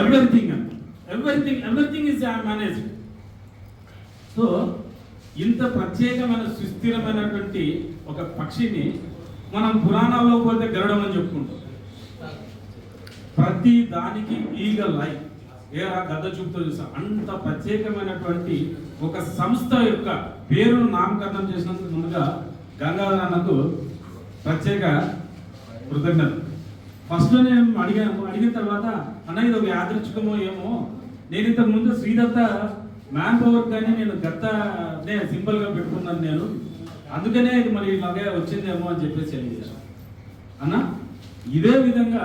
Everything everything everything is manage so ఇంత ప్రత్యేకమైన సుస్థిరమైనటువంటి ఒక పక్షిని మనం పురాణాల్లో పోతే గరుడం అని చెప్పుకుంటాం. ప్రతి దానికి ఈగ లైఫ్ ఏ గద్ద చూపుతో చూసా. అంత ప్రత్యేకమైనటువంటి ఒక సంస్థ యొక్క పేరును నామకరణం చేసినందుకు ముందుగా గంగాధరన్నకు ప్రత్యేక కృతజ్ఞత ఫస్ట్ నేను అడిగాను అడిగిన తర్వాత అన్న ఇది ఒక యాదృచ్ఛికమో ఏమో. నేను ఇంతకు ముందు శ్రీదత్త మ్యాన్ పవర్ కానీ నేను గత్త నే సింపుల్గా పెట్టుకున్నాను నేను. అందుకనే ఇది మరి ఇలాగే వచ్చిందేమో అని చెప్పేసి అడిగారు అన్న ఇదే విధంగా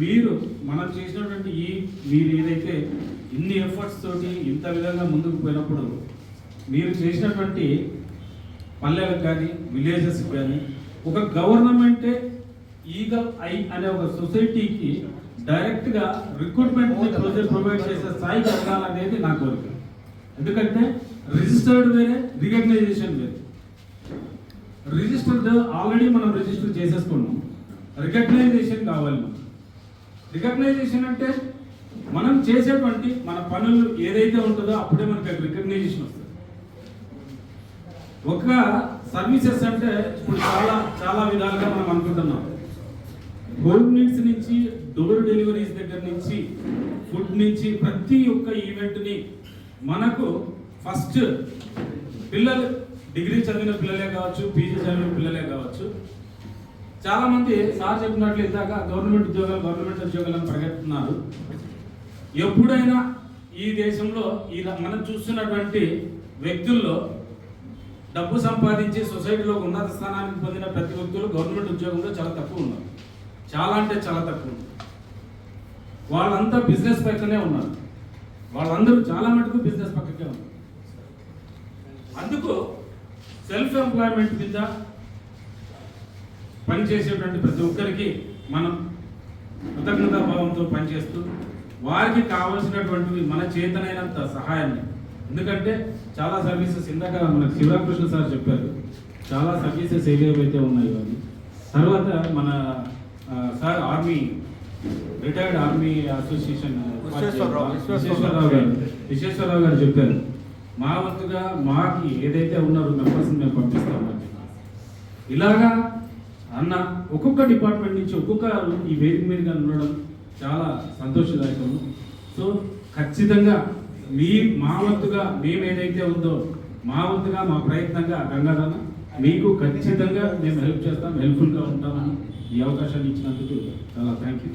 మీరు మనం చేసినటువంటి ఈ మీరు ఏదైతే ఇన్ని ఎఫర్ట్స్ తోటి ఇంత విధంగా ముందుకు పోయినప్పుడు మీరు చేసినటువంటి పల్లెలకు కానీ విలేజెస్కి కానీ ఒక గవర్నమెంటే ఈగల్ ఐ అనే ఒక సొసైటీకి డైరెక్ట్గా రిక్రూట్మెంట్ ప్రొసెస్ ప్రొవైడ్ చేసే స్థాయికి వెళ్ళాలనేది నా కోరిక. ఎందుకంటే రిజిస్టర్డ్ వేరే రికగ్నైజేషన్ వేరే. రిజిస్టర్డ్ ఆల్రెడీ మనం రిజిస్టర్ చేసేసుకున్నాం. రికగ్నైజేషన్ కావాలి రికగ్నైజేషన్ అంటే మనం చేసేటువంటి మన పనులు ఏదైతే ఉంటుందో అప్పుడే మనకి రికగ్నైజేషన్ వస్తుంది. ఒక సర్వీసెస్ అంటే ఇప్పుడు చాలా చాలా విధాలుగా మనం అనుకుంటున్నాం. హోమ్ నీడ్స్ నుంచి డోర్ డెలివరీస్ దగ్గర నుంచి ఫుడ్ నుంచి ప్రతి ఒక్క ఈవెంట్ని మనకు ఫస్ట్ పిల్లలు డిగ్రీ చదివిన పిల్లలే కావచ్చు పీజీ చదివిన పిల్లలే కావచ్చు. చాలామంది సార్ చెప్పినట్లు ఇందాక గవర్నమెంట్ ఉద్యోగాలు గవర్నమెంట్ ఉద్యోగాలను పరిగెత్తున్నారు ఎప్పుడైనా ఈ దేశంలో ఈ మనం చూస్తున్నటువంటి వ్యక్తుల్లో డబ్బు సంపాదించి సొసైటీలో ఉన్నత స్థానానికి పొందిన ప్రతి వ్యక్తులు గవర్నమెంట్ ఉద్యోగంలో చాలా తక్కువ ఉన్నారు. చాలా అంటే చాలా తక్కువ ఉంది. వాళ్ళంతా బిజినెస్ పక్కనే ఉన్నారు. వాళ్ళందరూ చాలా మటుకు బిజినెస్ పక్కకే ఉన్నారు. అందుకు సెల్ఫ్ ఎంప్లాయ్మెంట్ మీద పనిచేసేటువంటి ప్రతి ఒక్కరికి మనం కృతజ్ఞతా భావంతో పనిచేస్తూ వారికి కావలసినటువంటివి మన చేతనైనంత సహాయాన్ని. ఎందుకంటే చాలా సర్వీసెస్ ఇందాక మనకు శివరామకృష్ణ సార్ చెప్పారు. చాలా సర్వీసెస్ ఏవేవైతే ఉన్నాయో అని తర్వాత మన sir army retired army association Visweswara Rao. Garu. Visweswara Rao garu. చెప్పారు మా వంతుగా మాకి ఏదైతే ఉన్నారో మెంబర్స్ మేము పంపిస్తామని ఇలాగా అన్న ఒక్కొక్క డిపార్ట్మెంట్ నుంచి ఒక్కొక్క ఈ వేదిక మీదుగా ఉండడం చాలా సంతోషదాయకము. సో ఖచ్చితంగా మీ మా వంతుగా మేము ఏదైతే ఉందో మా వంతుగా మా ప్రయత్నంగా గంగాధర మీకు ఖచ్చితంగా మేము హెల్ప్ చేస్తాం హెల్ప్ఫుల్గా ఉంటామని ఈ అవకాశాన్ని ఇచ్చినందుకు చాలా థ్యాంక్ యూ